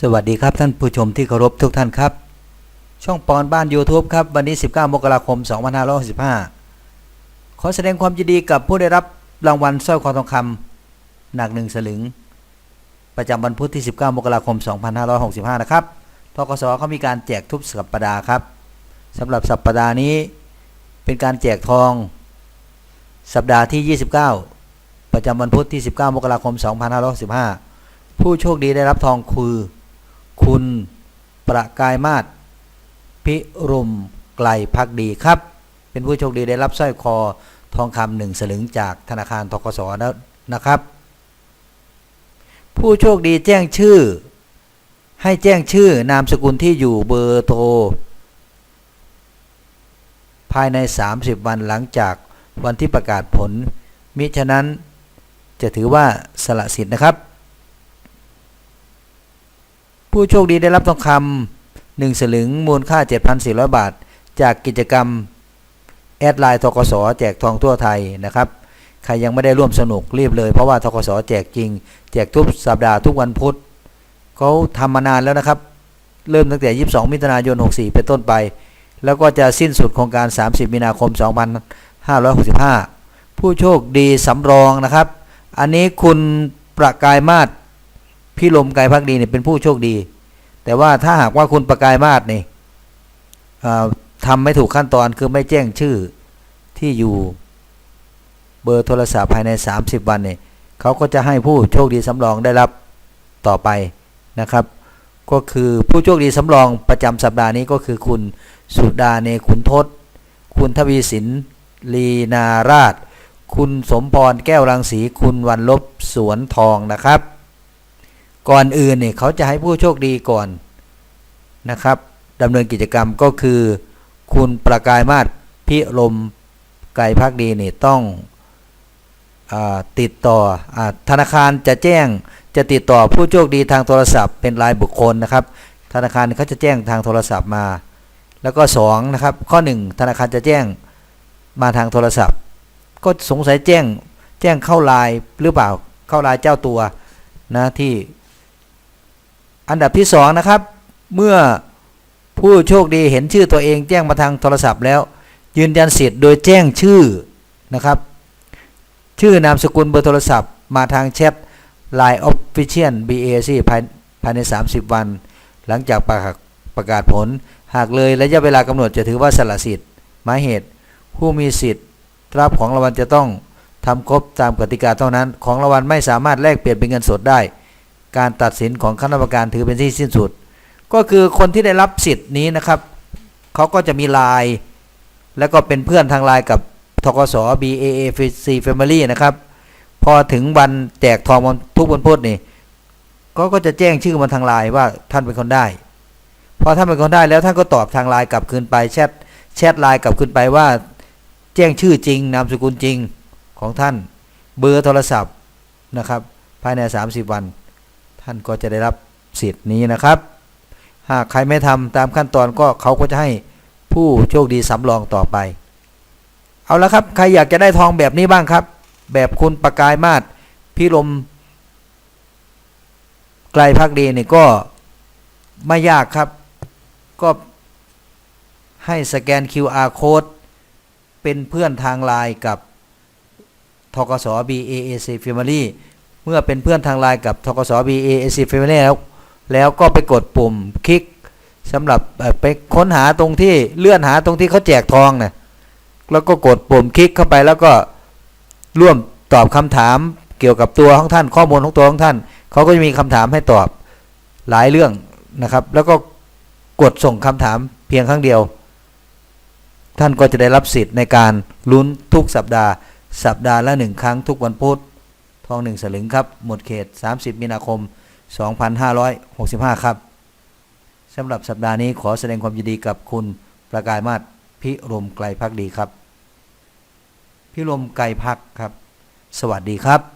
สวัสดีครับท่านผู้ชมที่เคารพทุกท่านครับ ช่องปอนบ้าน YouTube ครับ วันนี้ 19 มกราคม 2565 ขอแสดงความยินดีกับผู้ได้รับรางวัลสร้อยคอทองคำหนักหนึ่งสลึง ประจำวันพุธที่ 19 มกราคม 2565 นะครับทกสเขามีการแจกทุกสัปดาห์ครับสำหรับสัปดาห์นี้เป็นการแจกทอง สัปดาห์ที่ 29 ประจำวันพุธที่ 19 มกราคม 2565 ผู้โชคดีได้รับทองคือ คุณประกายมาศพิรุมไกลพักดีครับ เป็นผู้โชคดีได้รับสร้อยคอทองคำหนึ่งสลึงจากธนาคารทกสนะนะครับ ผู้โชคดีแจ้งชื่อ ให้แจ้งชื่อนามสกุลที่อยู่เบอร์โทร ภายใน 30 วันหลังจากวันที่ประกาศผล มิฉะนั้นจะถือว่าสละสิทธิ์นะครับ ผู้โชคดีได้รับทองคำหนึ่งสลึงมูลค่า 7,400 บาท จากกิจกรรม แอดไลน์ทกสแจกทองทั่วไทยนะครับ ใครยังไม่ได้ร่วมสนุกรีบเลย เพราะว่าทกสแจกจริง แจกทุกสัปดาห์ทุกวันพุธเขาทำมานานแล้วนะครับ เริ่มตั้งแต่ 22 มิถุนายน 64 เป็นต้นไป แล้วก็จะสิ้นสุดโครงการ 30 มีนาคม 2565 ผู้โชคดีสำรองนะครับ อันนี้คุณประกายมาศ พี่ลมไกลพักดีเนี่ยเป็นผู้โชคดี แต่ว่าถ้าหากว่าคุณประกายมาศนี่เอ่อทำไม่ถูกขั้นตอนคือไม่แจ้งชื่อที่อยู่เบอร์โทรศัพท์ภายใน 30 วันเนี่ยเขาก็จะให้ผู้โชคดีสำรองได้รับต่อไปนะครับ ก็คือผู้โชคดีสำรองประจำสัปดาห์นี้ก็คือคุณสุดาเนขุนทศ คุณทวีสินลีนาราช คุณสมพรแก้วรังสี คุณวันลบสวนทองนะครับ ก่อนอื่นเนี่ยเขาจะให้ผู้โชคดีก่อนนะครับดำเนินกิจกรรมก็คือ คุณประกายมาศพิรมไกรพักดีนี่ต้องอติดต่ออธนาคารจะแจ้งจะติดต่อผู้โชคดีทางโทรศัพท์เป็นรายบุคคลนะครับ ธนาคารเขาจะแจ้งทางโทรศัพท์มา แล้วก็สองนะครับข้อหนึ่งธนาคารจะแจ้งมาทางโทรศัพท์ ก็สงสัยแจ้งแจ้งเข้าลน์หรือเปล่าเข้าลน์เจ้าตัวนะที่ อันดับที่สองนะครับ เมื่อผู้โชคดีเห็นชื่อตัวเองแจ้งมาทางโทรศัพท์แล้ว ยืนยันสิทธิ์โดยแจ้งชื่อนะครับ ชื่อนามสกุลเบอร์โทรศัพท์ มาทางแชท Line Official BAC ภายภายใน 30 วัน หลังจากประกาศประกาศผล หากเลยระยะเวลากำหนดจะถือว่าสละสิทธิ์หมายเหตุ ผู้มีสิทธิ์รับของรางวัลจะต้องทำครบตามกติกาเท่านั้น ของรางวัลไม่สามารถแลกเปลี่ยนเป็นเงินสดได้ การตัดสินของคณะกรรมการถือเป็นที่สิ้นสุด ก็คือคนที่ได้รับสิทธิ์นี้นะครับเขาก็จะมีไลน์แล้วก็เป็นเพื่อนทางไลน์กับทกส BAAC Family นะครับ พอถึงวันแจกทองวันทุกวันพุธนี่ก็ก็จะแจ้งชื่อมาทางไลน์ว่าท่านเป็นคนได้พอท่านเป็นคนได้แล้วท่านก็ตอบทางไลน์กลับคืนไปแชทแชทไลน์กลับคืนไปว่า แจ้งชื่อจริงนามสกุลจริงของท่านเบอร์โทรศัพท์นะครับ ภายใน 30 วัน ท่านก็จะได้รับสิทธิ์นี้นะครับ หากใครไม่ทำตามขั้นตอนก็เขาก็จะให้ผู้โชคดีสำรองต่อไป เอาละครับใครอยากจะได้ทองแบบนี้บ้างครับ แบบคุณประกายมาศพิรมไกลพักดีนี่ก็ไม่ยากครับ ก็ให้สแกน QR code เป็นเพื่อนทางไลน์กับทกส BAAC Family เมื่อเป็นเพื่อนทางไลน์กับทกส BAAC Family แล้ว แล้วก็ไปกดปุ่มคลิกสำหรับไปค้นหาตรงที่เลื่อนหาตรงที่เขาแจกทองนะแล้วก็กดปุ่มคลิกเข้าไปแล้วก็ร่วมตอบคำถามเกี่ยวกับตัวของท่านข้อมูลของตัวของท่านเขาก็จะมีคำถามให้ตอบหลายเรื่องนะครับ แล้วก็กดส่งคำถามเพียงครั้งเดียว ท่านก็จะได้รับสิทธิ์ในการลุ้นทุกสัปดาห์ สัปดาห์ละหนึ่งครั้งทุกวันพุธ ทองหนึ่งสลึงครับ หมดเขต 30 มีนาคม 2565 ครับสำหรับสัปดาห์นี้ขอแสดงความยินดีกับคุณประกายมาศพิรมไกลพักดีครับ พิรมไกลพักครับ สวัสดีครับ